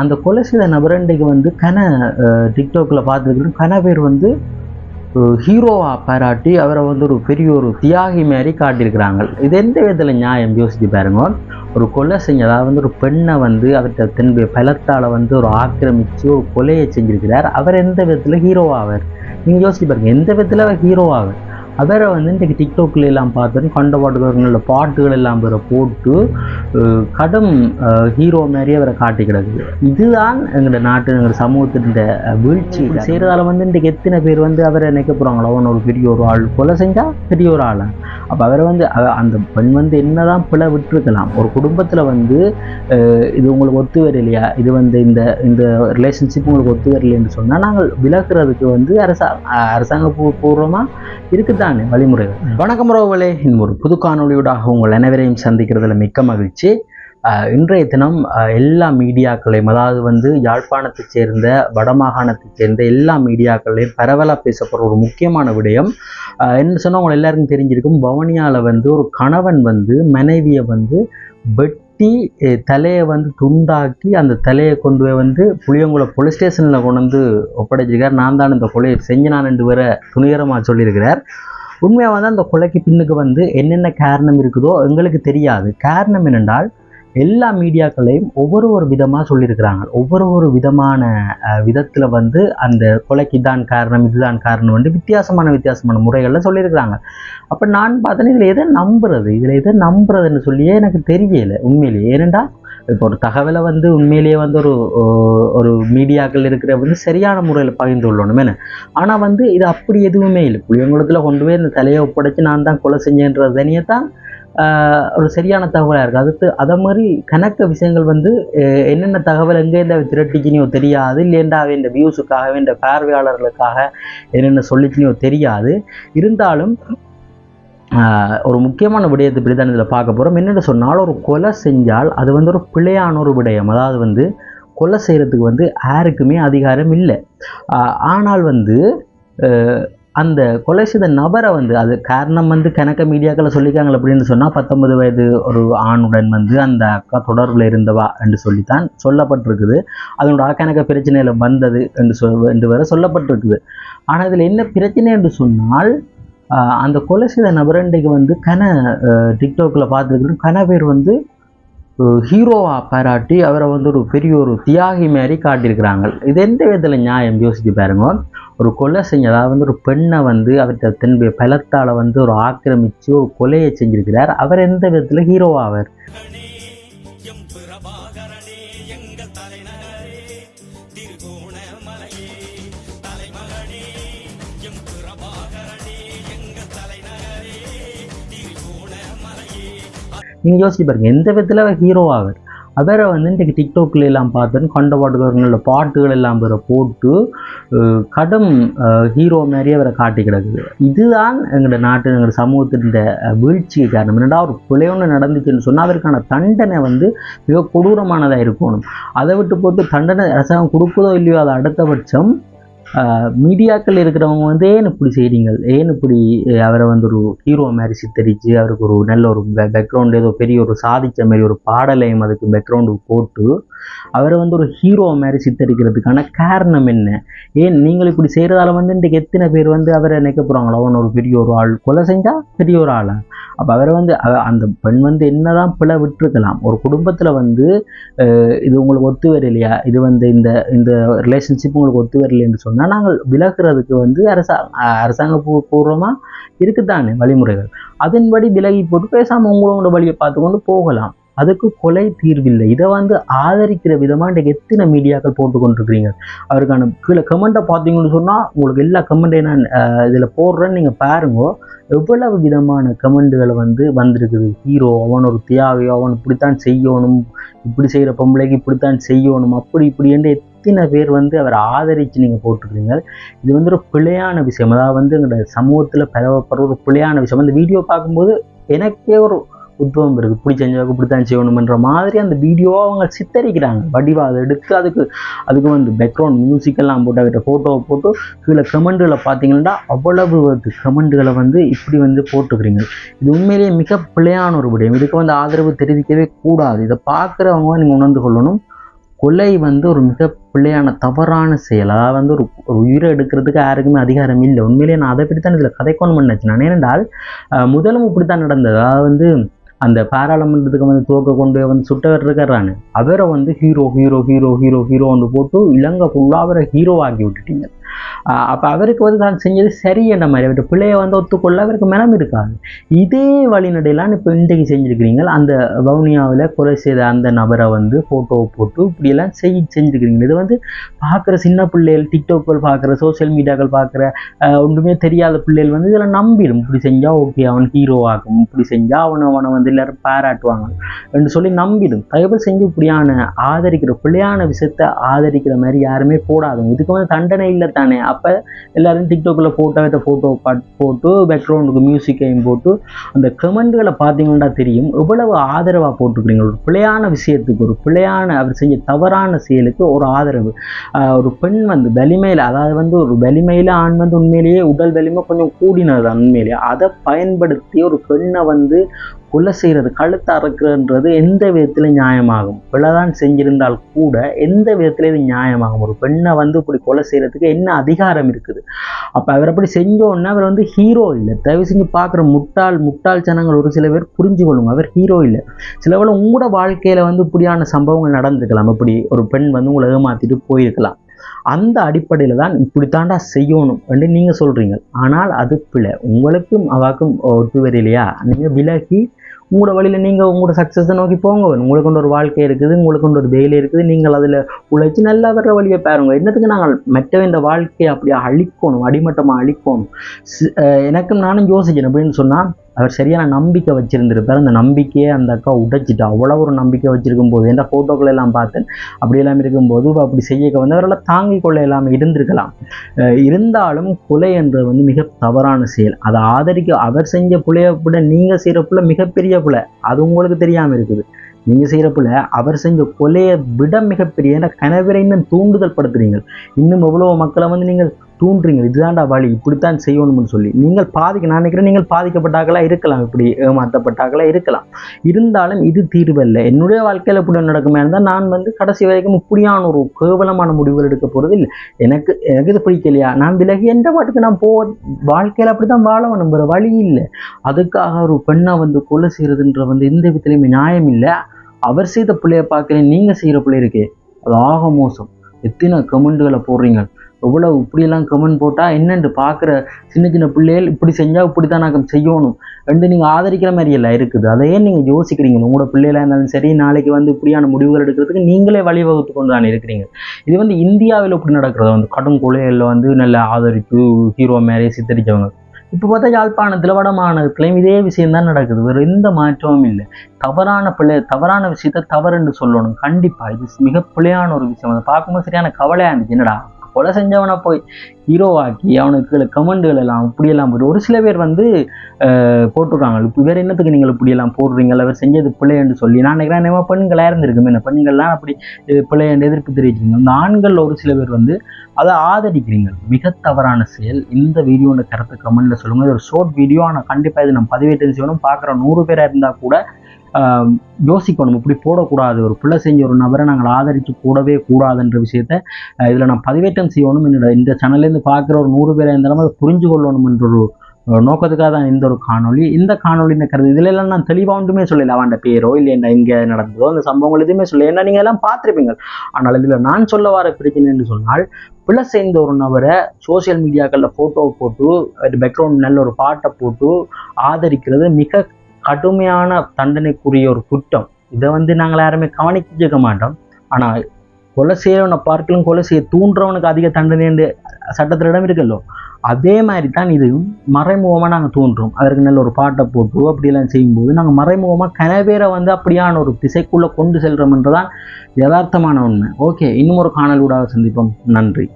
அந்த கொலை செய்த நபரண்டைக்கு வந்து கன டிக்டாக்கில் பார்த்துருக்கணும் கன பேர் வந்து ஹீரோவா பாராட்டி அவரை வந்து ஒரு பெரிய ஒரு தியாகி மாதிரி காட்டியிருக்கிறாங்க. இது எந்த விதத்தில் நியாயம்? யோசிச்சு பாருங்க. ஒரு கொலை செஞ்ச அதாவது வந்து ஒரு பெண்ணை வந்து அவர்கிட்ட தன்னுடைய பலத்தால் வந்து ஒரு ஆக்கிரமித்து ஒரு கொலையை செஞ்சிருக்கிறார். அவர் எந்த விதத்தில்? ஹீரோவாவார் நீங்கள் யோசிச்சு பாருங்க. எந்த விதத்தில்? அவர் ஹீரோவாவார் அவரை வந்து இன்றைக்கு டிக்டாக்ல எல்லாம் பார்த்துட்டு கண்ட பாட்டுகளில் பாட்டுகள் எல்லாம் வேற போட்டு கடும் ஹீரோ மாதிரி அவரை காட்டி கிடக்குது இதுதான் எங்களோட நாட்டு எங்களோட சமூகத்தின் வீழ்ச்சி. செய்கிறதால வந்து இன்றைக்கு எத்தனை பேர் வந்து அவரை நினைக்க போகிறாங்களோ அவன் ஒரு பெரிய ஒரு ஆள். கொலை செஞ்சா பெரிய ஒரு ஆளா? அப்போ அவரை வந்து அந்த பெண் வந்து என்னதான் பிழை விட்டுருக்கலாம். ஒரு குடும்பத்தில் வந்து இது உங்களுக்கு ஒத்து வரலையா? இது வந்து இந்த இந்த ரிலேஷன்ஷிப் உங்களுக்கு ஒத்து வரலைன்னு சொன்னால் நாங்கள் விலகுறதுக்கு வந்து அரசா அரசாங்க பூர்வமாக இருக்குதானே வழிமுறைகள். வணக்கம் ரோவலே இன்னும் ஒரு புது காணொளியூடாக உங்கள் அனைவரையும் சந்திக்கிறதுல மிக்க மகிழ்ச்சி. இன்றைய தினம் எல்லா மீடியாக்களையும் அதாவது வந்து யாழ்ப்பாணத்தைச் சேர்ந்த வடமாகாணத்தைச் சேர்ந்த எல்லா மீடியாக்களையும் பரவலாக பேசப்படுற ஒரு முக்கியமான விடயம். என்ன சொன்னால் உங்களை எல்லாருக்கும் தெரிஞ்சிருக்கும் பவனியாவில் வந்து ஒரு கணவன் வந்து மனைவியை வந்து வெட்டி தலையை வந்து துண்டாக்கி அந்த தலையை கொண்டு போய் வந்து புளியங்குளம் போலீஸ் ஸ்டேஷனில் கொண்டு வந்து ஒப்படைச்சிருக்கார். நான் தான் இந்த கொலையை செஞ்சனான் என்று வேற துணிகரமாக சொல்லியிருக்கிறார். உண்மையாக வந்து அந்த கொலைக்கு பின்னுக்கு வந்து என்னென்ன காரணம் இருக்குதோ எங்களுக்கு தெரியாது. காரணம் என்னென்றால் எல்லா மீடியாக்களையும் ஒவ்வொரு ஒரு விதமாக சொல்லியிருக்கிறாங்க. ஒவ்வொரு ஒரு விதமான விதத்தில் வந்து அந்த கொலைக்கு தான் காரணம் இதுதான் காரணம் வந்து வித்தியாசமான வித்தியாசமான முறைகளில் சொல்லியிருக்கிறாங்க. அப்போ நான் பார்த்தேன்னா இதில் எதை நம்புறது? இதில் எதை நம்புறதுன்னு சொல்லியே எனக்கு தெரியலை உண்மையிலேயே. ஏனென்றால் இப்போ ஒரு தகவலை வந்து உண்மையிலேயே வந்து ஒரு ஒரு மீடியாக்கள் இருக்கிற வந்து சரியான முறையில் பகிர்ந்து கொள்ளணும் என்ன? ஆனால் வந்து இது அப்படி எதுவுமே இல்லை. புளியங்குளத்தில் கொண்டு போய் இந்த தலையை ஒப்படைச்சு நான் தான் கொலை செஞ்சேன்ற தனியே தான் ஒரு சரியான தகவலாக இருக்குது அதுக்கு அதை மாதிரி கணக்க விஷயங்கள் வந்து என்னென்ன தகவல் எங்கேருந்து திரட்டிக்கினியோ தெரியாது. இல்லைண்டா இந்த வியூஸுக்காக இந்த பார்வையாளர்களுக்காக என்னென்ன சொல்லிக்கினியோ தெரியாது. இருந்தாலும் ஒரு முக்கியமான விடயத்தை இப்படி தான் இதில் பார்க்க போகிறோம் என்னென்னு சொன்னால் ஒரு கொலை செஞ்சால் அது வந்து ஒரு பிழையான ஒரு விடயம். அதாவது வந்து கொலை செய்கிறதுக்கு வந்து யாருக்குமே அதிகாரம் இல்லை. ஆனால் வந்து அந்த கொலை செய்த நபரை வந்து அது காரணம் வந்து கணக்க மீடியாக்களை சொல்லிக்காங்க அப்படின்னு சொன்னால் பத்தொன்பது வயது ஒரு ஆணுடன் வந்து அந்த அக்கா தொடர்பில் இருந்தவா என்று சொல்லித்தான் சொல்லப்பட்டிருக்குது. அதனோட கணக்க பிரச்சனையில் வந்தது என்று சொல் என்று வர சொல்லப்பட்டிருக்குது. ஆனால் இதில் என்ன பிரச்சனை என்று சொன்னால் அந்த கொலை செய்த நபரண்டைக்கு வந்து கன டிக்டாக்கில் பார்த்துருக்கணும் கன பேர் வந்து ஹீரோவாக பாராட்டி அவரை வந்து ஒரு பெரிய ஒரு தியாகி மாதிரி காட்டியிருக்கிறாங்க. இது எந்த விதத்தில் நியாயம்? யோசிச்சு பாருங்க. ஒரு கொலை செஞ்ச அதாவது வந்து ஒரு பெண்ணை வந்து அவர்கிட்ட தன்னுடைய பலத்தால் வந்து ஒரு ஆக்கிரமித்து ஒரு கொலையை செஞ்சிருக்கிறார். அவர் எந்த விதத்தில் ஹீரோவாவார் எம் எங்கள் தலைநகரே நீங்கள் யோசிச்சு பாருங்க எந்த விதத்தில் அவர் ஹீரோவாவர் அவரை வந்து இன்றைக்கு டிக்டாக்ல எல்லாம் பார்த்தோன்னு கொண்ட பாட்டுகளில் பாட்டுகள் எல்லாம் வேற போட்டு கடும் ஹீரோ மாதிரி அவரை காட்டி கிடக்குது. இதுதான் எங்களோட நாட்டு எங்களோட சமூகத்தின் வீழ்ச்சிக்கு காரணம். என்னடா ஒரு பிழை ஒன்று நடந்துச்சுன்னு சொன்னால் அதற்கான தண்டனை வந்து மிக கொடூரமானதாக இருக்கணும். அதை விட்டு போட்டு தண்டனை அரசாங்கம் கொடுக்குதோ இல்லையோ அது அடுத்த பட்சம் மீடியாக்கள் இருக்கிறவங்க வந்து ஏன் இப்படி செய்கிறீங்கள் ஏன் இப்படி அவரை வந்து ஒரு ஹீரோ மாதிரி சித்தரித்து அவருக்கு ஒரு நல்ல ஒரு பேக்ரவுண்டு ஏதோ பெரிய ஒரு சாதிச்ச மாதிரி ஒரு பாடலையும் அதுக்கு பேக்ரவுண்டு போட்டு அவரை வந்து ஒரு ஹீரோ மாதிரி சித்தரிக்கிறதுக்கான காரணம் என்ன? ஏன் நீங்கள் இப்படி செய்கிறதால வந்து இன்றைக்கு எத்தனை பேர் வந்து அவரை நினைக்க போகிறாங்களோ அவன் ஒரு பெரிய ஒரு ஆள். கொலை செஞ்சால் பெரிய ஒரு ஆளா? அப்போ அவரை வந்து அந்த பெண் வந்து என்னதான் பிழை விட்டுருக்கலாம். ஒரு குடும்பத்தில் வந்து இது உங்களுக்கு ஒத்து வரலையா? இது வந்து இந்த இந்த ரிலேஷன்ஷிப் உங்களுக்கு ஒத்து வரலைன்னு சொன்னால் நாங்கள் விலகிறதுக்கு வந்து அரசா அரசாங்க பூ பூர்வமாக இருக்குதானே வழிமுறைகள். அதன்படி விலகி போட்டு பேசாமல் உங்களோட வழியை பார்த்துக்கொண்டு போகலாம். அதுக்கு கொலை தீர்வில்லை. இதை வந்து ஆதரிக்கிற விதமாக இன்றைக்கு எத்தனை மீடியாக்கள் போட்டு கொண்டிருக்கிறீங்க? அவருக்கான கீழே கமெண்ட்டை பார்த்தீங்கன்னு சொன்னால் உங்களுக்கு எல்லா கமெண்ட்டையும் நான் இதில் போடுறேன்னு நீங்கள் பாருங்கோ. எவ்வளவு விதமான கமெண்ட்டுகளை வந்து வந்திருக்குது. ஹீரோ அவன் ஒரு தியாகியோ அவன் இப்படித்தான் செய்யணும். இப்படி செய்கிற பொம்பளைக்கு இப்படித்தான் செய்யணும். அப்படி இப்படி என்று எத்தனை பேர் வந்து அவரை ஆதரித்து நீங்கள் போட்டிருக்கீங்க? இது வந்து ஒரு பிழையான விஷயம். அதாவது வந்து எங்களோட சமூகத்தில் பரவப்படுற ஒரு பிழையான விஷயம். அந்த வீடியோ பார்க்கும்போது எனக்கே ஒரு உத்வம் இருக்குது இப்படி செஞ்சவங்க இப்படித்தான் செய்யணுமன்ற மாதிரி அந்த வீடியோவை அவங்க சித்தரிக்கிறாங்க. வடிவா அதை எடுத்து அதுக்கு அதுக்கு வந்து பேக்ரவுண்ட் மியூசிக்கெல்லாம் போட்டு அவர்கிட்ட ஃபோட்டோவை போட்டு கீழே கமெண்ட்டுகளை பார்த்தீங்கன்னா அவ்வளவு கமெண்ட்டுகளை வந்து இப்படி வந்து போட்டுக்கிறீங்க இது உண்மையிலேயே மிக பிழையான ஒரு விடயம். இதுக்கு வந்து ஆதரவு தெரிவிக்கவே கூடாது. இதை பார்க்குறவங்க நீங்கள் உணர்ந்து கொள்ளணும். கொலை வந்து ஒரு மிக பிள்ளையான தவறான செயல். அதாவது வந்து ஒரு ஒரு உயிரை எடுக்கிறதுக்கு யாருக்குமே அதிகாரம் இல்லை. உண்மையிலேயே நான் அதை பற்றி தான் இதில் கதைக்கோணும் பண்ணச்சு நான். ஏனென்றால் முதலும் இப்படி தான் நடந்தது. அதாவது வந்து அந்த பாராளுமன்றத்துக்கு வந்து துவக்க கொண்டு வந்து சுட்டவர் இருக்கிறான்னு அவரை வந்து hero hero hero hero hero ஒன்று போட்டு இலங்கை ஃபுல்லாக அவரை ஹீரோ ஆக்கி விட்டுட்டீங்க. அப்போ அவருக்கு வந்து தான் செஞ்சது சரி மாதிரி. அவர்கிட்ட பிள்ளையை வந்து ஒத்துக்கொள்ள அவருக்கு மனம் இருக்காது. இதே வழிநடையெல்லாம் இப்போ இன்றைக்கு செஞ்சுருக்கிறீங்க அந்த வவுனியாவில் கொலை செய்த அந்த நபரை வந்து ஃபோட்டோவை போட்டு இப்படியெல்லாம் செய் செஞ்சுருக்கிறீங்க இது வந்து பார்க்குற சின்ன பிள்ளைகள் டிக்டாக்கள் பார்க்குற சோசியல் மீடியாக்கள் பார்க்குற ஒன்றுமே தெரியாத பிள்ளைகள் வந்து இதெல்லாம் நம்பிடும். இப்படி செஞ்சால் ஓகே அவன் ஹீரோ ஆகும். இப்படி செஞ்சால் அவனை அவனை வந்து எல்லாரும் பாராட்டுவாங்க என்று சொல்லி நம்பிடும். தகவல் செஞ்சு இப்படியான ஆதரிக்கிற பிள்ளையான விஷயத்தை ஆதரிக்கிற மாதிரி யாருமே போடாதுங்க இதுக்கு வந்து தண்டனை இல்லை தானே அப்போ எல்லோரும் டிக்டாக்கில் ஃபோட்டோ எடுத்த ஃபோட்டோ போட்டு பேக்ரவுண்டுக்கு மியூசிக்கையும் போட்டு அந்த கமெண்ட்களை பார்த்தீங்கன்னா தெரியும். எவ்வளவு ஆதரவாக போட்டுக்கிறீங்க? ஒரு பிழையான விஷயத்துக்கு ஒரு பிழையான அவர் செஞ்ச தவறான செயலுக்கு ஒரு ஆதரவு. ஒரு பெண் வந்து வலிமையில் அதாவது வந்து ஒரு வலிமையில் ஆண் வந்து உண்மையிலேயே உடல் வலிமை கொஞ்சம் கூடினது தான் உண்மையிலேயே. அதை பயன்படுத்தி ஒரு பெண்ணை வந்து கொலை செய்கிறது கழுத்த அறுக்கிறன்றது எந்த விதத்தில் நியாயமாகும். பிழைதான் செஞ்சிருந்தால் கூட எந்த விதத்தில் இது நியாயமாகும். ஒரு பெண்ணை வந்து இப்படி கொலை செய்கிறதுக்கு என்ன அதிகாரம் இருக்குது? அப்போ அவர் அப்படி செஞ்சோன்னா அவர் வந்து ஹீரோ இல்லை. தயவு செஞ்சு பார்க்குற முட்டாள் முட்டாள் ஜனங்கள் ஒரு சில பேர் புரிஞ்சு கொள்ளுங்க. அவர் ஹீரோ இல்லை. சில வேளை உங்களோட வாழ்க்கையில் வந்து இப்படியான சம்பவங்கள் நடந்திருக்கலாம். இப்படி ஒரு பெண் வந்து உங்களை ஏமாற்றிட்டு போயிருக்கலாம். அந்த அடிப்படையில் தான் இப்படித்தாண்டா செய்யணும் என்று நீங்கள் சொல்கிறீங்க ஆனால் அது பிழை. உங்களுக்கும் அவாக்கும் ஒத்து வரையிலையா? நீங்கள் விலகி உங்களோட வழியில் நீங்கள் உங்களோட சக்ஸஸை நோக்கி போங்க. உங்களுக்கு கொண்டு ஒரு வாழ்க்கை இருக்குது உங்களுக்கு கொண்டு ஒரு வேலை இருக்குது. நீங்கள் அதில் உழைச்சி நல்லா வர்ற வழியை பாருங்க. என்னத்துக்கு நாங்கள் மற்றவன் வாழ்க்கையை அப்படியே அழிக்கணும் அடிமட்டமாக அழிக்கணும்? எனக்கும் நானும் யோசிக்கணும் அப்படின்னு சொன்னால் அவர் சரியான நம்பிக்கை வச்சுருந்துருப்பார். அந்த நம்பிக்கையை அந்த அக்கா உடைச்சிட்டு. அவ்வளோ ஒரு நம்பிக்கை வச்சுருக்கும் போது எந்த ஃபோட்டோக்கள் எல்லாம் பார்த்தேன் அப்படி எல்லாம் இருக்கும்போது அப்படி செய்யக்க வந்து அவரால் தாங்கிக் கொள்ள இல்லாமல் இருந்திருக்கலாம். இருந்தாலும் கொலை என்றது வந்து மிக தவறான செயல். அதை ஆதரிக்க அவர் செஞ்ச புலையை விட நீங்கள் செய்கிற புள்ள மிகப்பெரிய புலை. அது உங்களுக்கு தெரியாமல் இருக்குது. நீங்கள் செய்கிறப்பில் அவர் செஞ்ச கொலையை விட மிகப்பெரிய ஏன்னா இன்னும் தூண்டுதல் படுத்துறீங்க இன்னும் எவ்வளோ மக்களை வந்து நீங்கள் தூண்டுறீங்க. இதுதான்டா வழி. இப்படித்தான் செய்யணும்னு சொல்லி. நீங்கள் பாதிக்க நான் நினைக்கிறேன் நீங்கள் பாதிக்கப்பட்டாக்களா இருக்கலாம். இப்படி ஏமாற்றப்பட்டாக்களா இருக்கலாம். இருந்தாலும் இது தீர்வல்ல. என்னுடைய வாழ்க்கையில் இப்படி நடக்குமே இருந்தால் நான் வந்து கடைசி வரைக்கும் இப்படியான ஒரு கேவலமான முடிவுகள் எடுக்க போகிறது இல்லை எனக்கு எனக்கு இது பிடிக்கலையா? நான் விலகி எந்த பாட்டுக்கு நான் போ வாழ்க்கையில் அப்படி தான் வாழ வேணுங்கிற வழி இல்லை. அதுக்காக ஒரு பெண்ணை வந்து கொலை செய்கிறதுன்ற வந்து எந்த விதத்துலையுமே நியாயம் இல்லை. அவர் செய்த பிள்ளைய பார்க்கல நீங்கள் செய்கிற பிள்ளை இருக்கே. அது ஆக மோசம். எத்தனை கமெண்டுகளை போடுறீங்க. எவ்வளோ இப்படியெல்லாம் கமெண்ட் போட்டால் என்னென்று பார்க்குற சின்ன சின்ன பிள்ளைகள் இப்படி செஞ்சால் இப்படி தான் நாங்கள் செய்யணும் ரெண்டு நீங்கள் ஆதரிக்கிற மாதிரி எல்லாம் இருக்குது. அதையே நீங்கள் யோசிக்கிறீங்க. உங்களோட பிள்ளைகளாக இருந்தாலும் சரி நாளைக்கு வந்து இப்படியான முடிவுகள் எடுக்கிறதுக்கு நீங்களே வழிவகுத்து கொண்டு தான் இருக்கிறீங்க. இது வந்து இந்தியாவில் இப்படி நடக்கிறது? வந்து கடும் கொலைகளில் வந்து நல்ல ஆதரிப்பு ஹீரோ மாதிரி சித்தரித்தவங்க இப்போ பார்த்தா யாழ்ப்பாணத்தில் வட மாநிலத்திலையும் இதே விஷயம் தான் நடக்குது. வேறு எந்த மாற்றமும் இல்லை. தவறான பிள்ளை தவறான விஷயத்த தவறுன்னு சொல்லணும். கண்டிப்பாக இது மிக பிள்ளையான ஒரு விஷயம். அதை பார்க்கும்போது சரியான கவலையாக இருந்துச்சு. என்னடா? கொலை செஞ்சவனை போய் ஹீரோவாக்கி அவனுக்கு கமெண்டுகள் எல்லாம் இப்படியெல்லாம் போட்டு ஒரு சில பேர் வந்து போட்டிருக்காங்க. இப்போ வேறு என்னத்துக்கு நீங்கள் இப்படியெல்லாம் போடுறீங்க? அவர் செஞ்சது பிள்ளைன்னு சொல்லி நான் நினைக்கிறேன் என்னமோ பெண்களாக இருந்திருக்குமே என்ன பெண்கள்லாம் அப்படி இது எதிர்ப்பு தெரிவிக்கிறீங்க இந்த ஆண்கள் ஒரு சில பேர் வந்து அதை ஆதரிக்கிறீங்க மிக தவறான செயல். இந்த வீடியோட கருத்து கமெண்ட்டில் சொல்லுங்கள் ஒரு ஷார்ட் வீடியோ ஆனால் கண்டிப்பாக இது நம்ம பதிவேற்றம் செய்யணும். பார்க்குற நூறு பேராக இருந்தால் கூட யோசிக்கணும். இப்படி போடக்கூடாது. ஒரு பிள்ளை செஞ்ச ஒரு நபரை நாங்கள் ஆதரித்து போடவே கூடாதுன்ற விஷயத்த இதில் நான் பதிவேற்றம் செய்யணும் என்னோட இந்த சேனல்லேருந்து பார்க்குற ஒரு நூறு பேராக இருந்தாலும் அதை புரிஞ்சு கொள்ளணும் என்ற ஒரு நோக்கத்துக்காக தான் இந்த ஒரு காணொளி. இந்த காணொலி இந்த கருது இதில் எல்லாம் நான் தெளிவாக ஒன்றுமே சொல்லல. அவன் பேரோ இல்லை என்ன இங்கே நடந்ததோ அந்த சம்பவங்கள் எதுவுமே சொல்லலை. ஏன்னா நீங்கள் எல்லாம் பார்த்துருப்பீங்க. ஆனால் இதில் நான் சொல்ல வர பிரச்சனை என்று சொன்னால் பிள்ளை சேர்ந்த ஒரு நபரை சோஷியல் மீடியாக்களில் ஃபோட்டோ போட்டு பேக்ரவுண்ட் நல்ல ஒரு பாட்டை போட்டு ஆதரிக்கிறது மிக கடுமையான தண்டனைக்குரிய ஒரு குற்றம். இதை வந்து நாங்கள் யாருமே கவனிக்க மாட்டோம். ஆனால் கொலை செய்யறவனை பார்க்கலும் கொலை செய்ய தூண்டுறவனுக்கு அதிக தண்டனை என்று சட்டத்தில் இடம் இருக்கல்லோ அதே மாதிரி தான் இது மறைமுகமாக நாங்கள் தூண்டுறோம். அதற்கு நல்ல ஒரு பாட்டை போட்டு அப்படியெல்லாம் செய்யும்போது நாங்கள் மறைமுகமாக கனவேரை வந்து அப்படியான ஒரு திசைக்குள்ளே கொண்டு செல்கிறோம்ன்றதான் யதார்த்தமான உண்மை. ஓகே இன்னும் ஒரு காணலூடாக சந்திப்போம். நன்றி.